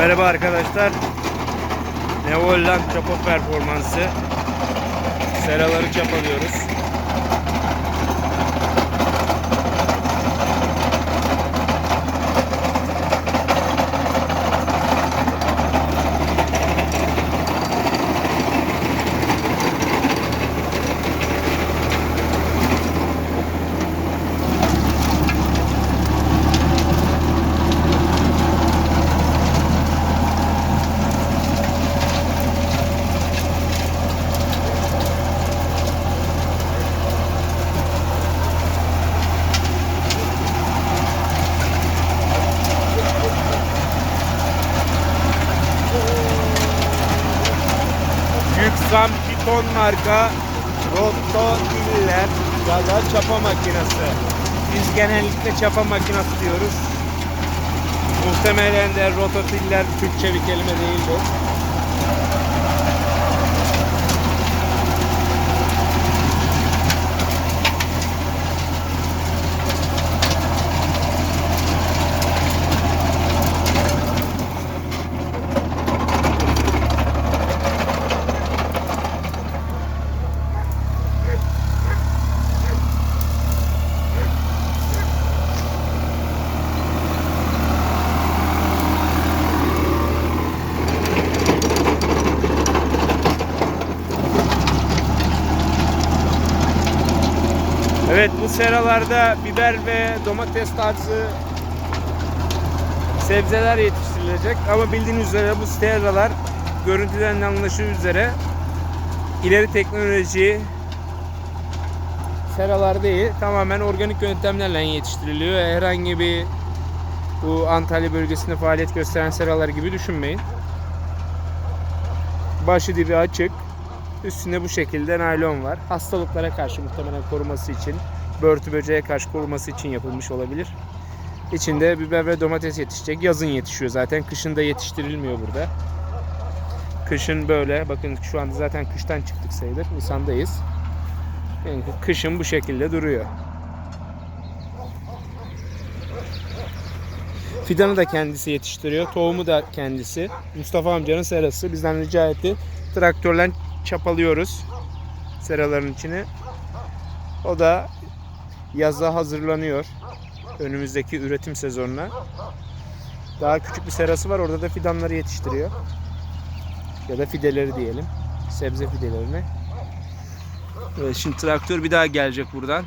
Merhaba arkadaşlar. Neoland çapa performansı. Seraları çapalıyoruz. Yüksam Piton marka Rototiller ya da çapa makinesi. Biz genellikle çapa makinesi diyoruz. Muhtemelen de rototiller Türkçe bir kelime değildir. Evet bu seralarda biber ve domates tarzı sebzeler yetiştirilecek. Ama bildiğiniz üzere bu seralar görüntüden de anlaşıldığı üzere ileri teknoloji seralar değil. Tamamen organik yöntemlerle yetiştiriliyor. Herhangi bir bu Antalya bölgesinde faaliyet gösteren seralar gibi düşünmeyin. Başı dibi açık. Üstünde bu şekilde naylon var. Hastalıklara karşı muhtemelen koruması için, börtü böceğe karşı koruması için yapılmış olabilir. İçinde biber ve domates yetişecek. Yazın yetişiyor zaten. Kışın da yetiştirilmiyor burada. Kışın böyle. Bakın şu anda zaten kıştan çıktık sayılır. Nisan'dayız. Yani kışın bu şekilde duruyor. Fidanı da kendisi yetiştiriyor. Tohumu da kendisi. Mustafa amcanın serası. Bizden rica etti. Traktörle çapalıyoruz seraların içine. O da yaza hazırlanıyor. Önümüzdeki üretim sezonuna. Daha küçük bir serası var. Orada da fidanları yetiştiriyor. Ya da fideleri diyelim. Sebze fidelerini. Evet, şimdi traktör bir daha gelecek buradan.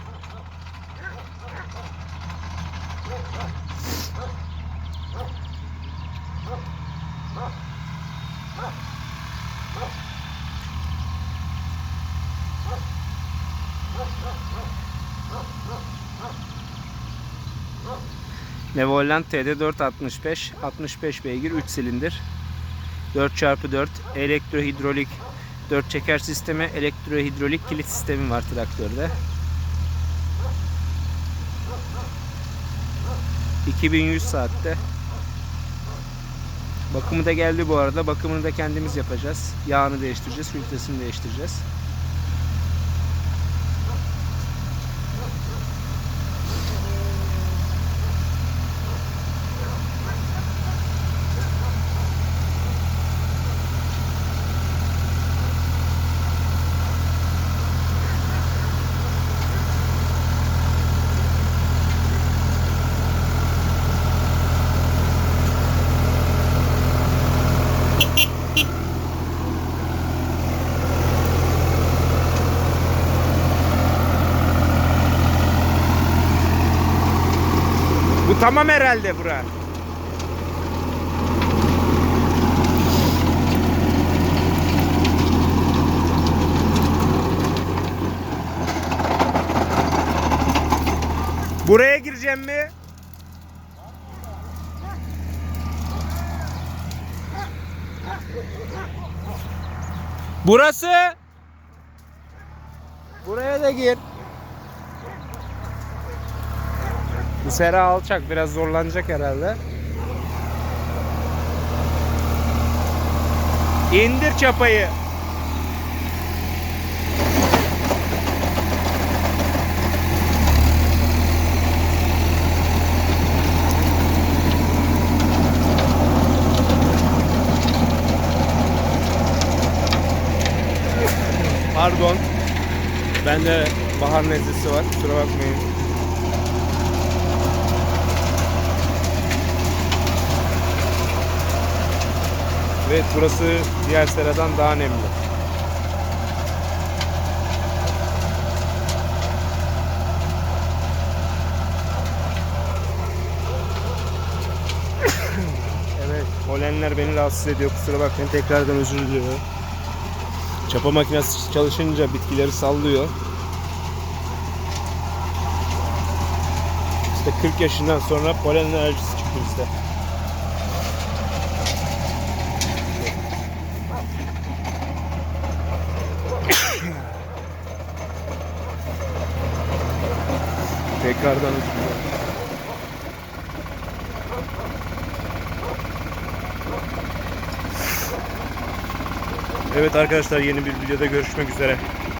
Nevoland TD465 65 beygir 3 silindir 4x4 elektrohidrolik 4 çeker sistemi elektrohidrolik kilit sistemi var traktörde 2100 saatte Bakımı da geldi bu arada. Bakımını da kendimiz yapacağız. Yağını değiştireceğiz, filtresini değiştireceğiz. Bu tamam herhalde bura. Buraya gireceğim mi? Burası. Buraya da gir. Bu sera alçak biraz zorlanacak herhalde. İndir çapayı. Pardon. Bende bahar nezlesi var. Kusura bakmayın. Evet burası diğer seradan daha nemli. evet polenler beni rahatsız ediyor. Kusura bakmayın tekrardan özür diliyorum. Çapa makinesi çalışınca bitkileri sallıyor. İşte 40 yaşından sonra polen alerjisi çıktı bizde. Tekrardan özür. Evet arkadaşlar yeni bir videoda görüşmek üzere.